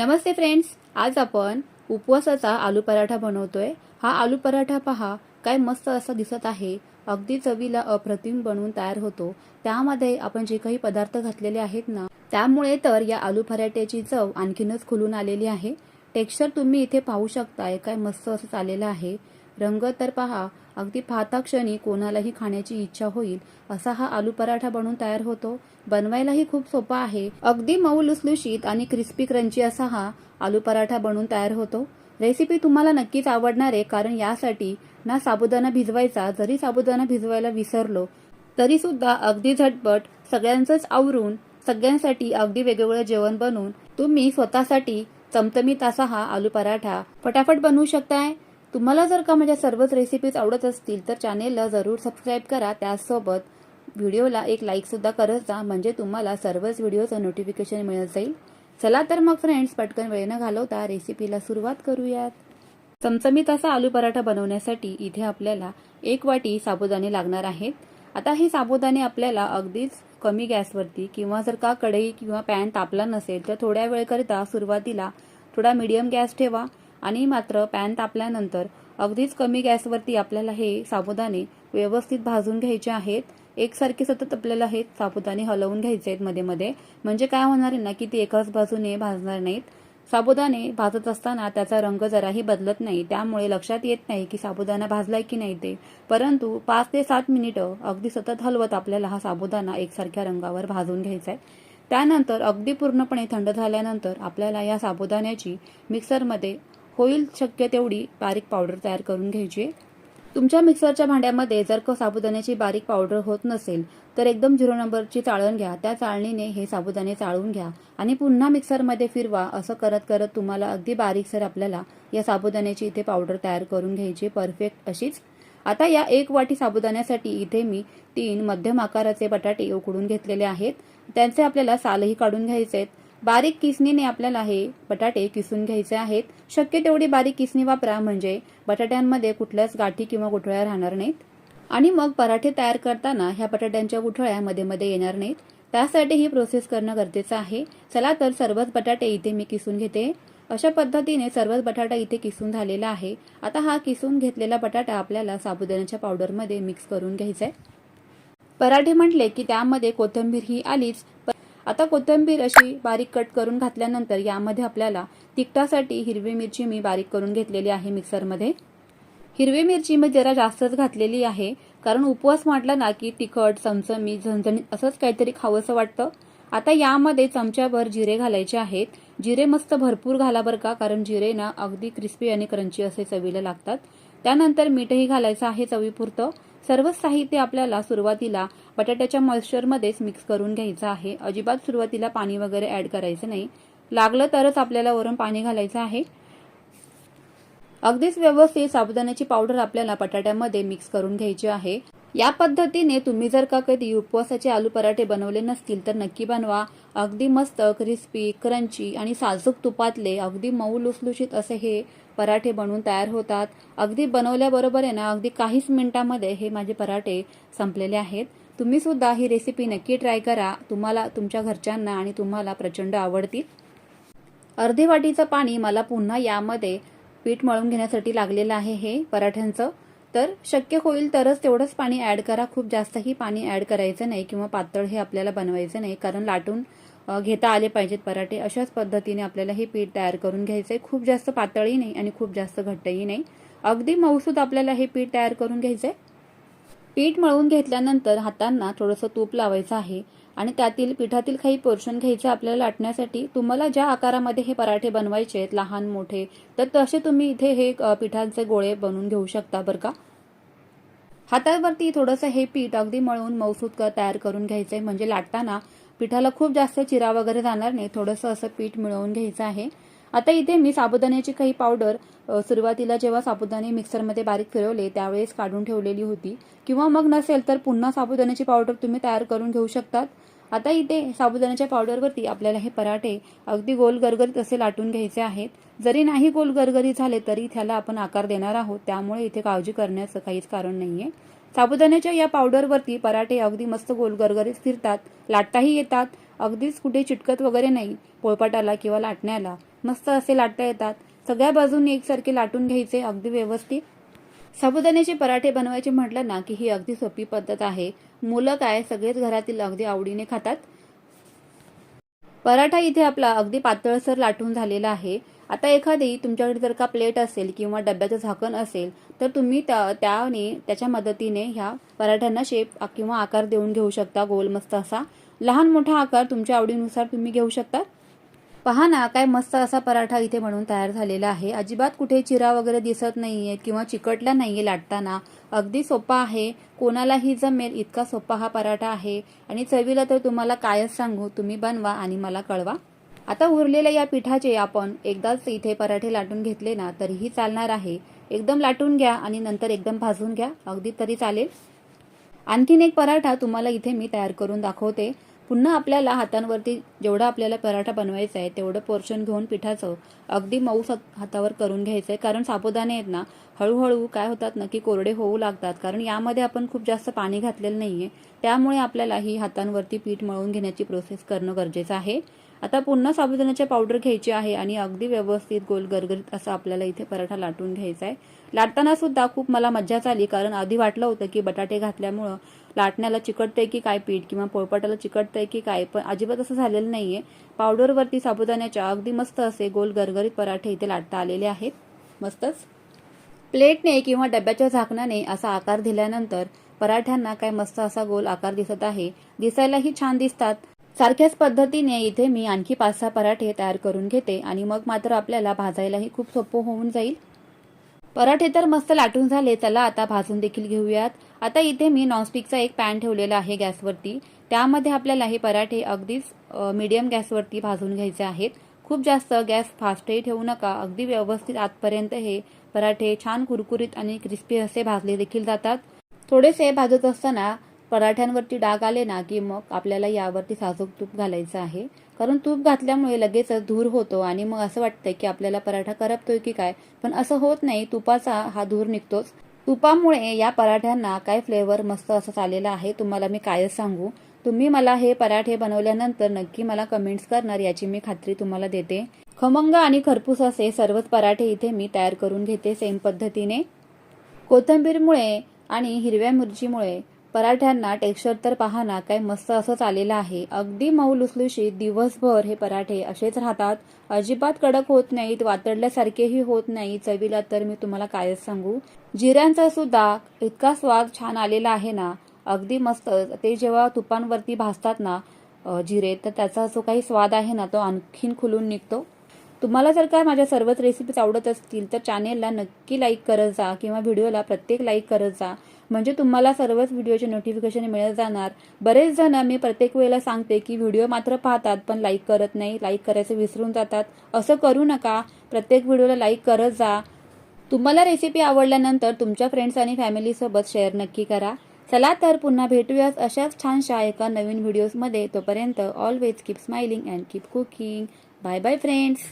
नमस्ते friends आज आपण उपवासाचा आलू पराठा बनवतोय. हा आलू पराठा पहा काय मस्त असा दिसत आहे. अगदी चवीला अप्रतिम बनवून तयार होतो. त्यामध्ये आपण जे काही पदार्थ घातलेले आहेत ना त्यामुळे तर या आलू पराठ्याची चव आणखीनच खुलून आलेली आहे. टेक्स्चर तुम्ही इथे पाहू शकताय काय मस्त असं चाललेलं आहे. रंग तर पहा अगदी पाहता क्षणी कोणालाही खाण्याची इच्छा होईल असा हा आलू पराठा बनवून तयार होतो. बनवायलाही खूप सोपा आहे. अगदी मऊ लुसलुशीत आणि क्रिस्पी क्रंची असा हा आलू पराठा बनवून तयार होतो. रेसिपी तुम्हाला नक्कीच आवडणार आहे कारण यासाठी ना साबुदाणा भिजवायचा जरी साबुदाणा भिजवायला विसरलो तरी सुद्धा अगदी झटपट सगळ्यांचंच आवरून सगळ्यांसाठी अगदी वेगवेगळं जेवण बनवून तुम्ही स्वतःसाठी चमचमीत असा हा आलू पराठा फटाफट बनवू शकताय. तुम्हाला जर का माझ्या सर्वच रेसिपीज आवडत असतील तर चॅनेलला जरूर सबस्क्राईब करा. त्याचसोबत व्हिडिओला एक लाईकसुद्धा करत जा म्हणजे तुम्हाला सर्वच व्हिडिओचं नोटिफिकेशन मिळत जाईल. चला तर मग फ्रेंड्स पटकन वेळ न घालवता रेसिपीला सुरुवात करूयात. चमचमीत असा आलू पराठा बनवण्यासाठी इथे आपल्याला एक वाटी साबुदाणे लागणार आहेत. आता हे साबुदाणे आपल्याला अगदीच कमी गॅसवरती किंवा जर का कढई किंवा पॅन तापला नसेल तर थोड्या वेळकरिता सुरुवातीला थोडा मीडियम गॅस ठेवा. आणि मात्र पॅन तापल्यानंतर अगदीच कमी गॅसवरती आपल्याला हे साबुदाणे व्यवस्थित भाजून घ्यायचे आहेत. एकसारखे सतत आपल्याला हे साबुदाणे हलवून घ्यायचे आहेत मध्ये मध्ये. म्हणजे काय होणार आहे ना की ते एकाच बाजूने भाजणार नाहीत. साबुदाणे भाजत असताना त्याचा रंग जराही बदलत नाही. त्यामुळे लक्षात येत नाही की साबुदाणा भाजलाय की नाही ते. परंतु पाच ते सात मिनिटं अगदी सतत हलवत आपल्याला हा साबुदाणा एकसारख्या रंगावर भाजून घ्यायचा आहे. त्यानंतर अगदी पूर्णपणे थंड झाल्यानंतर आपल्याला या साबुदाण्याची मिक्सरमध्ये होईल शक्य तेवढी बारीक पावडर तयार करून घ्यायची. तुमच्या मिक्सरच्या भांड्यामध्ये जर का साबुदाण्याची बारीक पावडर होत नसेल तर एकदम झिरो नंबरची चाळण घ्या. त्या चाळणीने हे साबुदाणे चाळून घ्या. आणि पुन्हा मिक्सरमध्ये फिरवा. असं करत करत तुम्हाला अगदी बारीकसर आपल्याला या साबुदाण्याची इथे पावडर तयार करून घ्यायची. परफेक्ट अशीच. आता या एक वाटी साबुदाण्यासाठी इथे मी तीन मध्यम आकाराचे बटाटे उकडून घेतलेले आहेत. त्यांचे आपल्याला सालही काढून घ्यायचे आहेत. बारीक किसणीने आपल्याला हे बटाटे किसून घ्यायचे आहेत. शक्य तेवढी बारीक किसणी वापरा म्हणजे बटाट्यांमध्ये कुठल्याच गाठी किंवा गुठळ्या राहणार नाहीत. आणि मग पराठे तयार करताना ह्या बटाट्यांच्या गुठळ्या मध्ये मध्ये येणार नाहीत. त्यासाठी ही प्रोसेस करणं गरजेचं आहे. चला तर सर्वच बटाटे इथे मी किसून घेते. अशा पद्धतीने सर्वच बटाटा इथे किसून झालेला आहे. आता हा किसून घेतलेला बटाटा आपल्याला साबुदाण्याच्या पावडरमध्ये मिक्स करून घ्यायचा आहे पराठे म्हटले की त्यामध्ये कोथिंबीर ही आलीच. आता कोथिंबीर अशी बारीक कट करून घातल्यानंतर यामध्ये आपल्याला तिखटासाठी हिरवी मिरची मी बारीक करून घेतलेली आहे मिक्सरमध्ये. हिरवी मिरची मी जरा जास्तच घातलेली आहे कारण उपवास म्हटला ना की तिखट चमचमी झणझणीत असंच काहीतरी खावंसं वाटतं. आता यामध्ये चमच्याभर जिरे घालायचे आहेत. जिरे मस्त भरपूर घाला बरं का कारण जिरे ना अगदी क्रिस्पी आणि क्रंची असे चवीला लागतात. त्यानंतर मीठही घालायचं आहे चवीपुरतं. सर्वच साहित्य आपल्याला सुरुवातीला बटाट्याच्या मॉइश्चरमध्येच मिक्स करून घ्यायचं आहे. अजिबात सुरुवातीला पाणी वगैरे ऍड करायचं नाही. लागलं तरच आपल्याला वरून पाणी घालायचं आहे. अगदीच व्यवस्थित साबुदाण्याची पावडर आपल्याला बटाट्यामध्ये मिक्स करून घ्यायची आहे. या पद्धतीने तुम्ही जर का कधी उपवासाचे आलू पराठे बनवले नसतील तर नक्की बनवा. अगदी मस्त क्रिस्पी क्रंची आणि साजूक तुपातले अगदी मऊ लुसलुशीत असे हे पराठे बनवून तयार होतात. अगदी बनवल्याबरोबर आहे ना अगदी काहीच मिनिटांमध्ये हे माझे पराठे संपलेले आहेत. तुम्ही सुद्धा ही रेसिपी नक्की ट्राय करा. तुम्हाला तुमच्या घरच्यांना आणि तुम्हाला प्रचंड आवडतील. अर्धी वाटीचं पाणी मला पुन्हा यामध्ये पीठ मळून घेण्यासाठी लागलेलं आहे हे पराठ्यांचं. तर शक्य होईल तरच तेवढंच पाणी ऍड करा. खूप जास्तही पाणी ऍड करायचं नाही किंवा पातळ हे आपल्याला बनवायचं नाही. कारण लाटून घेता आले पाहिजेत पराठे. अशाच पद्धतीने आपल्याला हे पीठ तयार करून घ्यायचंय. खूप जास्त पातळही नाही आणि खूप जास्त घट्टही नाही. अगदी मऊसूद आपल्याला हे पीठ तयार करून घ्यायचंय. पीठ मळून घेतल्यानंतर हातांना थोडंसं तूप लावायचं आहे. आणि त्यातील पिठातील काही पोर्शन घ्यायचं आपल्याला लाटण्यासाठी तुम्हाला ज्या आकारामध्ये हे पराठे बनवायचे आहेत लहान मोठे तर तसे तुम्ही इथे हे पिठांचे गोळे बनवून घेऊ शकता बरं का? हातावरती थोडंसं हे पीठ अगदी मळून मौसूद क- तयार करून घ्यायचंय. म्हणजे लाटताना पिठाला खूप जास्त चिरा वगैरे जाणार नाही. थोडंसं असं पीठ मिळवून घ्यायचं आहे. आता इथे मी साबुदाण्याची काही पावडर सुरुवातीला जेव्हा साबुदाणे मिक्सरमध्ये बारीक फिरवले त्यावेळेस काढून ठेवलेली होती. किंवा मग नसेल तर पुन्हा साबुदाण्याची पावडर तुम्ही तयार करून घेऊ शकतात. आता इथे साबुदाण्याच्या पावडरवरती आपल्याला हे पराठे अगदी गोल गरगरीत असे लाटून घ्यायचे आहेत. जरी नाही गोल गरगरीत झाले तरी त्याला आपण आकार देणार आहोत. त्यामुळे इथे काळजी करण्याचं काहीच कारण नाहीये. साबुदाण्याच्या या पावडरवरती पराठे अगदी मस्त गोल गरगरीत फिरतात लाटताही येतात. अगदीच कुठे चिटकत वगैरे नाही पोळपाटाला किंवा लाटण्याला. मस्त असे लाटता येतात. सगळ्या बाजूंनी एकसारखे लाटून घ्यायचे अगदी व्यवस्थित. साबुदाण्याचे पराठे बनवायचे म्हटलं ना की ही अगदी सोपी पद्धत आहे. मुलं काय सगळेच घरातील अगदी आवडीने खातात? पराठा इथे आपला अगदी पातळसर लाटून झालेला आहे. आता एखादी तुमच्याकडे जर का प्लेट असेल किंवा डब्याचं झाकण असेल तर तुम्ही त्या त्याने त्याच्या मदतीने ह्या पराठ्यांना शेप किंवा आकार देऊन घेऊ शकता गोल मस्त असा. लहान मोठा आकार तुमच्या आवडीनुसार तुम्ही घेऊ शकता. पहा ना काय मस्त असा पराठा इथे म्हणून तयार झालेला आहे. अजिबात कुठे चिरा वगैरे दिसत नाहीये किंवा चिकटला नाहीये लाटताना. अगदी सोपा आहे. कोणालाही जमेल इतका सोपा हा पराठा आहे. आणि चवीला तर तुम्हाला कायच सांगू तुम्ही बनवा आणि मला कळवा. आता उरलेल्या या पिठाचे आपण एकदाच इथे पराठे लाटून घेतले ना तरीही चालणार आहे. एकदम लाटून घ्या आणि नंतर एकदम भाजून घ्या. अगदी तरी चालेल. आणखीन एक पराठा तुम्हाला इथे मी तयार करून दाखवते. पुन्हा आपल्याला हातांवरती जेवढा आपल्याला पराठा बनवायचा आहे तेवढं पोर्शन घेऊन पिठाचं अगदी मऊ हातावर करून घ्यायचं आहे कारण साबुदाणे आहेत ना हळूहळू काय होतात ना की कोरडे होऊ लागतात. कारण यामध्ये आपण खूप जास्त पाणी घातलेलं नाहीये. त्यामुळे आपल्याला ही हातांवरती पीठ मळून घेण्याची प्रोसेस करणं गरजेचं आहे. आता पुन्हा साबुदाण्याचे पावडर घ्यायची आहे आणि अगदी व्यवस्थित गोल गरगरीत असं आपल्याला इथे पराठा लाटून घ्यायचा आहे लाटताना सुद्धा खूप मला मज्जाच आली कारण आधी वाटलं होतं की बटाटे घातल्यामुळं लाटण्याला चिकटतंय की काय पीठ किंवा पोळपाटाला चिकटतंय की काय पण अजिबात असं झालेलं नाहीये. पावडरवरती साबुदाण्याच्या अगदी मस्त असे गोल गरगरीत पराठे इथे लाटता आलेले आहेत. मस्तच. प्लेटने किंवा डब्याच्या झाकणाने असा आकार दिल्यानंतर पराठ्यांना काय मस्त असा गोल आकार दिसत आहे. दिसायलाही छान दिसतात. सारख्याच पद्धतीने इथे मी आणखी पाच सहा पराठे तयार करून घेते आणि मग मात्र आपल्याला भाजायलाही खूप सोपं होऊन जाईल. पराठे तर मस्त लाटून झाले चला आता भाजून देखील घेऊयात. आता इथे मी नॉनस्टिकचा एक पॅन ठेवलेला आहे गॅसवरती. त्यामध्ये आपल्याला हे पराठे अगदीच मीडियम गॅसवरती भाजून घ्यायचे आहेत. खूप जास्त गॅस फास्टही ठेवू नका. अगदी व्यवस्थित आतपर्यंत हे पराठे छान कुरकुरीत आणि क्रिस्पी असे भाजले देखील जातात. थोडेसे भाजत असताना पराठ्यांवरती डाग आले ना की मग आपल्याला यावरती साजूक तूप घालायचं आहे. कारण तूप घातल्यामुळे लगेचच धूर होतो आणि मग असं वाटतंय की आपल्याला पराठा करपतोय की काय? पण असं होत नाही. तुपाचा हा धूर निघतोच. तुपामुळे या पराठ्यांना काय फ्लेवर मस्त असं चाललेला आहे तुम्हाला मी कायच सांगू. तुम्ही मला हे पराठे बनवल्यानंतर नक्की मला कमेंट्स करणार याची मी खात्री तुम्हाला देते. खमंग आणि खरपूस असे सर्वच पराठे इथे मी तयार करून घेते सेम पद्धतीने. कोथिंबीरमुळे आणि हिरव्या मिरचीमुळे पराठ्यांना टेक्स्चर तर पहा ना काय मस्त असंच आलेलं आहे. अगदी मऊ लुसलुशीत दिवसभर हे पराठे असेच राहतात. अजिबात कडक होत नाहीत वातडल्यासारखेही होत नाही. चवीला तर मी तुम्हाला कायच सांगू. जिऱ्यांचा सुद्धा इतका स्वाद छान आलेला आहे ना अगदी मस्त. ते जेव्हा तुपांवरती भाजतात ना जिरे तर त्याचा जो काही स्वाद आहे ना तो आणखीन खुलून निघतो. तुम्हाला जर का माझ्या सर्वच रेसिपीज आवडत असतील तर चॅनेलला नक्की लाईक करत जा किंवा व्हिडिओला प्रत्येक लाईक करत जा. म्हणजे तुम्हाला सर्वच व्हिडिओचे नोटिफिकेशन मिळत जाणार. बरेच जण मी प्रत्येक वेळेला सांगते की व्हिडिओ मात्र पाहतात पण लाईक करत नाही. लाईक करायचं विसरून जातात. असं करू नका. प्रत्येक व्हिडिओला लाईक करत जा. तुम्हाला रेसिपी आवडल्यानंतर तुमच्या फ्रेंड्स आणि फॅमिलीसोबत शेअर नक्की करा. चला तर पुन्हा भेटूयात अशाच छानशा एका नवीन व्हिडिओजमध्ये तोपर्यंत always keep smiling and keep cooking bye bye friends